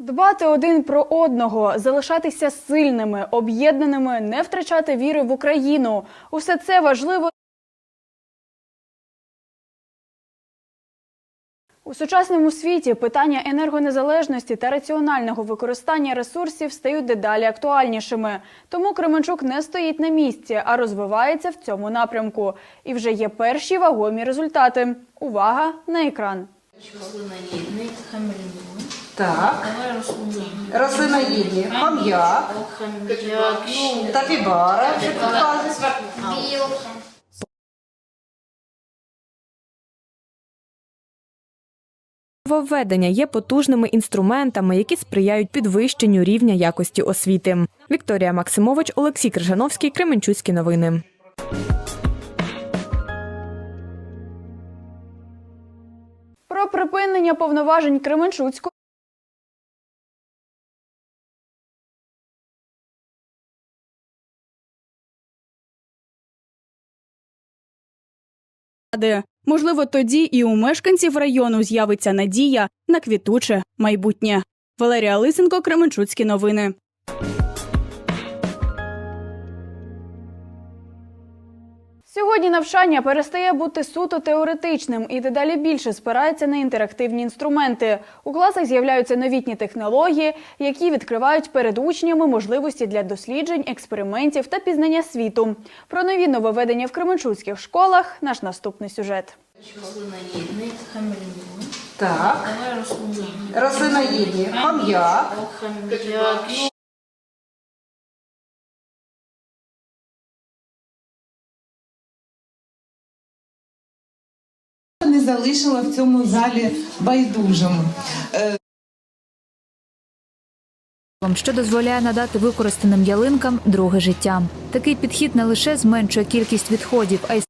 Дбати один про одного, залишатися сильними, об'єднаними, не втрачати віри в Україну. Усе це важливо. У сучасному світі питання енергонезалежності та раціонального використання ресурсів стають дедалі актуальнішими. Тому Кременчук не стоїть на місці, а розвивається в цьому напрямку. І вже є перші вагомі результати. Увага на екран. Так, рослиноїдні, хам'як, Хам'як, капібара, вже. Нововведення є потужними інструментами, які сприяють підвищенню рівня якості освіти. Вікторія Максимович, Олексій Крижановський, Кременчуцькі новини. Про припинення повноважень Кременчуцького ради. Можливо, тоді і у мешканців району з'явиться надія на квітуче майбутнє. Валерія Лисенко, Кременчуцькі новини. Сьогодні навчання перестає бути суто теоретичним і дедалі більше спирається на інтерактивні інструменти. У класах з'являються новітні технології, які відкривають перед учнями можливості для досліджень, експериментів та пізнання світу. Про нові нововведення в Кременчуцьких школах наш наступний сюжет. рослиноїдний, хамелеон, Так, рослиноїдні, хам'як, залишила в цьому залі байдужим. що дозволяє надати використаним ялинкам друге життя. Такий підхід не лише зменшує кількість відходів, а й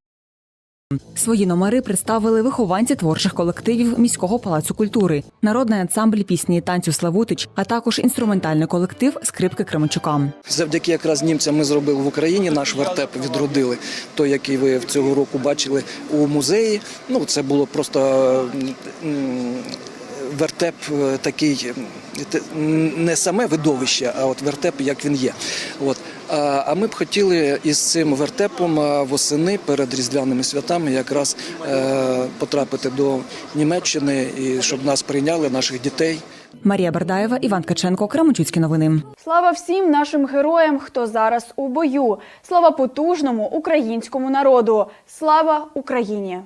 Свої номери представили вихованці творчих колективів міського палацу культури, народний ансамбль пісні і танцю Славутич, а також інструментальний колектив скрипки Кременчука. Завдяки якраз німцям ми зробили в Україні наш вертеп, відродили той, який ви цього року бачили у музеї. Ну це було просто вертеп е, такий. Не саме видовище, а от вертеп, як він є. От. А а ми б хотіли із цим вертепом восени перед різдвяними святами якраз е, потрапити до Німеччини і щоб нас прийняли, наших дітей. Марія Бардаєва, Іван Каченко, Кременчуцькі новини. Слава всім нашим героям, хто зараз у бою. Слава потужному українському народу. Слава Україні!